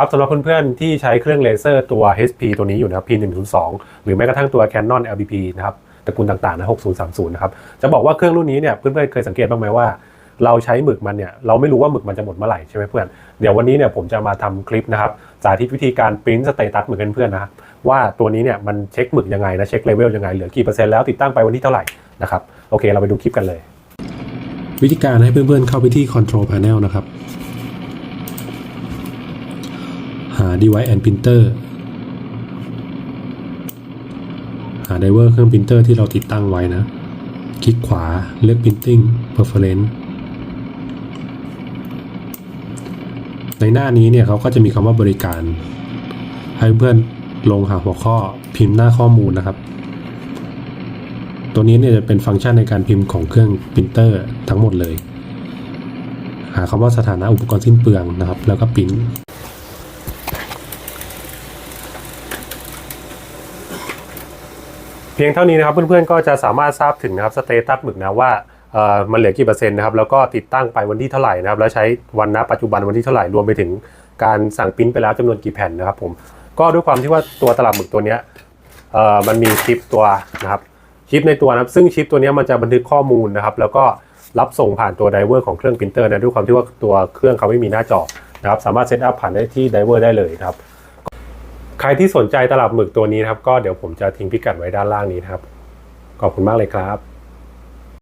ครับสำหรับเพื่อนๆ ที่ใช้เครื่องเลเซอร์ตัว HP ตัวนี้อยู่นะครับ P102 หรือแม้กระทั่งตัว Canon LBP นะครับตระกูลต่างๆนะ6030 นะครับ จะบอกว่าเครื่องรุ่นนี้เนี่ยเพื่อนๆ เคยสังเกตบ้างไหมว่า เราใช้หมึกมันเนี่ยเราไม่รู้ว่าหมึกมันจะหมดเมื่อไหร่ใช่ไหมเพื่อน เดี๋ยววันนี้เนี่ยผมจะมาทำคลิปนะครับสาธิตวิธีการปริ้นสเตตัสหมึกเพื่อนๆนะครับว่าตัวนี้เนี่ยมันเช็คหมึกยังไงนะเช็คเลเวลยังไงเหลือกี่เปอร์เซ็นต์แล้วติดตั้งไปวันที่เท่าไหร่นะครับโอเคเราไปดูคลิปกันเลย วิธีการให้เพื่อนๆเข้าไปที่ Control Panel นะครับ หา Device and Printer หา Driver เครื่อง Printer ที่เราติดตั้งไว้นะ คลิกขวาเลือก Printing Preference ในหน้านี้เนี่ยเขาก็จะมีคำว่าบริการ ให้เพื่อนลงหาหัวข้อพิมพ์หน้าข้อมูลนะครับ ตัวนี้เนี่ยจะเป็นฟังก์ชันในการพิมพ์ของเครื่องปรินเตอร์ทั้งหมดเลย หาคำว่าสถานะอุปกรณ์สิ้นเปลืองนะครับ แล้วก็ปริ้น เพียงเท่านี้นะครับเพื่อนๆก็จะสามารถทราบถึงนะครับสเตตัสหมึกนะว่าเอ่อมันเหลือกี่เปอร์เซ็นต์นะครับแล้วก็ติดตั้งไปวันที่เท่าไหร่นะครับแล้วใช้วันณปัจจุบันวันที่เท่าไหร่รวมไปถึงการสั่งปริ้นไปแล้วจำนวนกี่แผ่นนะครับผมก็ด้วยความที่ว่าตัวตลับหมึกตัวนี้เอ่อมันมีชิปตัวนะครับชิปในตัวนะครับซึ่งชิปตัวนี้มันจะบันทึกข้อมูลนะครับแล้วก็รับส่งผ่านตัวไดเวอร์ของเครื่องปรินเตอร์นะด้วยความที่ว่าตัวเครื่องเขาไม่มีหน้าจอนะครับสามารถเซตอัพผ่านได้ที่ไดเวอร์ได้เลยครับ ใครที่สนใจตลับหมึกตัวนี้นะครับ ก็เดี๋ยวผมจะทิ้งพิกัดไว้ด้านล่างนี้นะครับ ขอบคุณมากเลยครับ